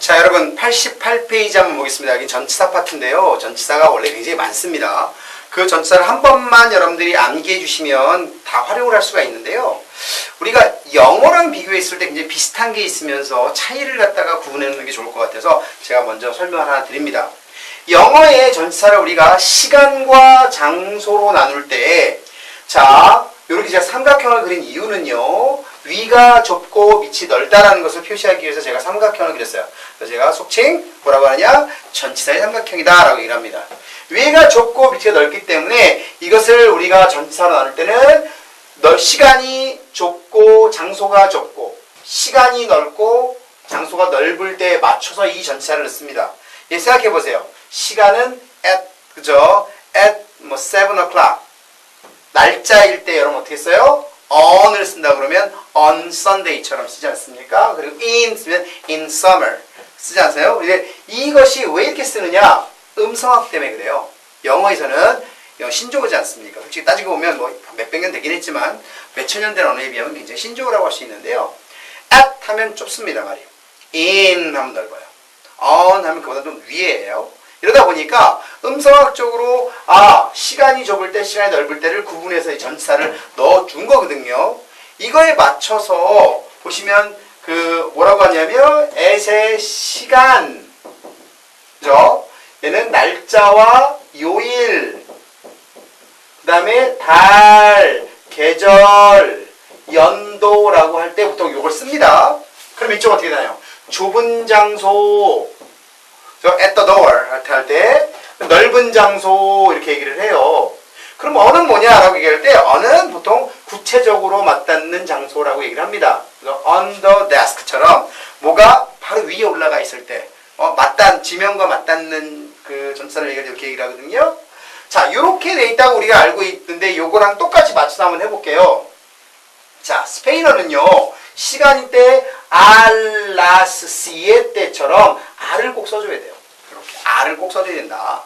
자 여러분 88페이지 한번 보겠습니다. 여기 전치사 파트인데요. 전치사가 원래 굉장히 많습니다. 그 전치사를 한 번만 여러분들이 암기해 주시면 다 활용을 할 수가 있는데요. 우리가 영어랑 비교했을 때 굉장히 비슷한 게 있으면서 차이를 갖다가 구분해 놓는 게 좋을 것 같아서 제가 먼저 설명을 하나 드립니다. 영어의 전치사를 우리가 시간과 장소로 나눌 때 자, 이렇게 제가 삼각형을 그린 이유는요. 위가 좁고 밑이 넓다라는 것을 표시하기 위해서 제가 삼각형을 그렸어요. 그래서 제가 속칭 뭐라고 하느냐? 전치사의 삼각형이다라고 얘기를 합니다. 위가 좁고 밑이 넓기 때문에 이것을 우리가 전치사로 나눌 때는 넓 시간이 좁고 장소가 좁고 시간이 넓고 장소가 넓을 때 맞춰서 이 전치사를 넣습니다. 예, 생각해 보세요. 시간은 at 그죠? at 뭐 7 o'clock 날짜일 때 여러분 어떻게 써요? on을 쓴다 그러면 on Sunday처럼 쓰지 않습니까? 그리고 in 쓰면 in summer 쓰지 않으세요? 근데 이것이 왜 이렇게 쓰느냐? 음성학 때문에 그래요. 영어에서는 영어 신조어지 않습니까? 솔직히 따지고 보면 뭐 몇백 년 되긴 했지만 몇천 년 된 언어에 비하면 굉장히 신조어라고 할 수 있는데요. at 하면 좁습니다 말이. in 하면 넓어요. on 하면 그보다 좀 위에예요. 이러다 보니까 음성학적으로 아 시간이 좁을 때 시간이 넓을 때를 구분해서 이 전치사를 넣어준 거거든요. 이거에 맞춰서 보시면 그 뭐라고 하냐면 에세 시간 그죠? 얘는 날짜와 요일 그 다음에 달, 계절, 연도라고 할 때 보통 이걸 씁니다. 그럼 이쪽 어떻게 되나요? 좁은 장소, door 할때 넓은 장소 이렇게 얘기를 해요. 그럼 어는 뭐냐라고 얘기할 때 어는 보통 구체적으로 맞닿는 장소라고 얘기를 합니다. 그래서 on the desk처럼 뭐가 바로 위에 올라가 있을 때 어, 맞닿 지면과 맞닿는 그 전사를 얘기할 때 이렇게 얘기를 하거든요. 자, 이렇게 돼 있다고 우리가 알고 있는데 요거랑 똑같이 맞춰서 한번 해볼게요. 자, 스페인어는요, 시간이 때, 알라스, 시에 때처럼, 알을 꼭 써줘야 돼요. 알을 꼭 써줘야 된다.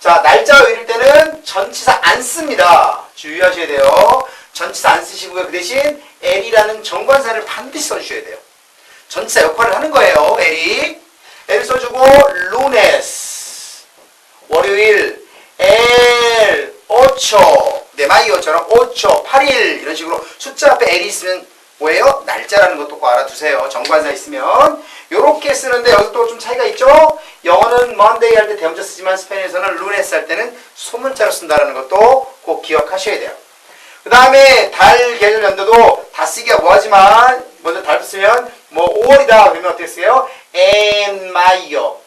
자, 날짜와 요일 때는 전치사 안 씁니다. 주의하셔야 돼요. 전치사 안 쓰시고요. 그 대신, L이라는 정관사를 반드시 써주셔야 돼요. 전치사 역할을 하는 거예요, L이. L 써주고, 루네스. 월요일, L, 5초, 네마이어처럼 5초, 8일 이런 식으로 숫자 앞에 L이 있으면 뭐예요? 날짜라는 것도 꼭 알아두세요. 정관사 있으면 요렇게 쓰는데 여기서 또 좀 차이가 있죠? 영어는 Monday 할 때 대문자 쓰지만 스페인에서는 루네스 할 때는 소문자로 쓴다는 것도 꼭 기억하셔야 돼요. 그 다음에 달, 계절, 연도도 다 쓰기가 뭐하지만 먼저 달 쓰면 뭐 5월이다 그러면 어떻게 써요? En mayo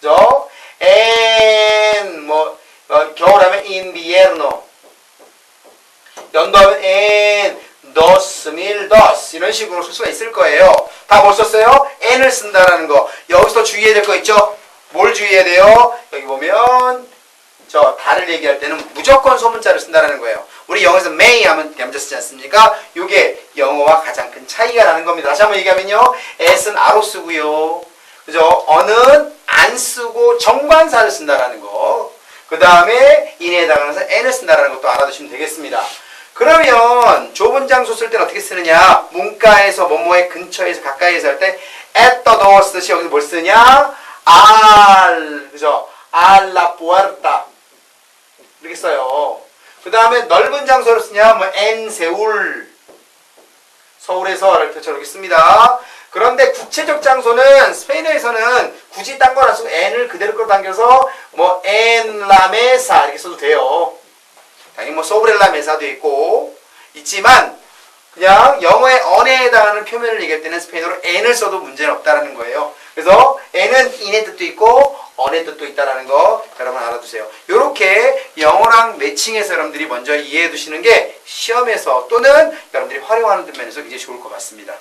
그죠? en 뭐 어, 겨울하면 invierno 연도하면 en mil dos 이런 식으로 쓸 수가 있을 거예요. 다 뭘 썼어요? n을 쓴다라는 거. 여기서 주의해야 될 거 있죠? 뭘 주의해야 돼요? 여기 보면 저 달을 얘기할 때는 무조건 소문자를 쓴다라는 거예요. 우리 영어에서 may 하면 대문자 쓰지 않습니까? 이게 영어와 가장 큰 차이가 나는 겁니다. 다시 한번 얘기하면요. s는 아로 쓰고요. 그죠? 어는 안 쓰고 정관사를 쓴다라는 거. 그 다음에 인에 해당하면서 n을 쓴다라는 것도 알아두시면 되겠습니다. 그러면 좁은 장소 쓸 때는 어떻게 쓰느냐? 문가에서 뭐뭐의 근처에서 가까이에서 할 때 at the door 쓰듯이 여기서 뭘 쓰느냐? al 그죠? al la puerta 이렇게 써요. 그 다음에 넓은 장소를 쓰냐? 뭐 en 세울 서울에서 이렇게 저렇게 씁니다. 그런데 구체적 장소는 스페인어에서는 굳이 딴 걸 안 쓰고 n을 그대로 끌어당겨서 뭐 en la mesa 이렇게 써도 돼요. 당연히 뭐 la mesa도 있고 있지만 그냥 영어의 on에 해당하는 표면을 얘기할 때는 스페인어로 n을 써도 문제는 없다라는 거예요. 그래서 n은 in의 뜻도 있고 on의 뜻도 있다라는 거 여러분 알아두세요. 이렇게 영어랑 매칭해서 여러분들이 먼저 이해해 두시는 게 시험에서 또는 여러분들이 활용하는 면에서 굉장히 좋을 것 같습니다.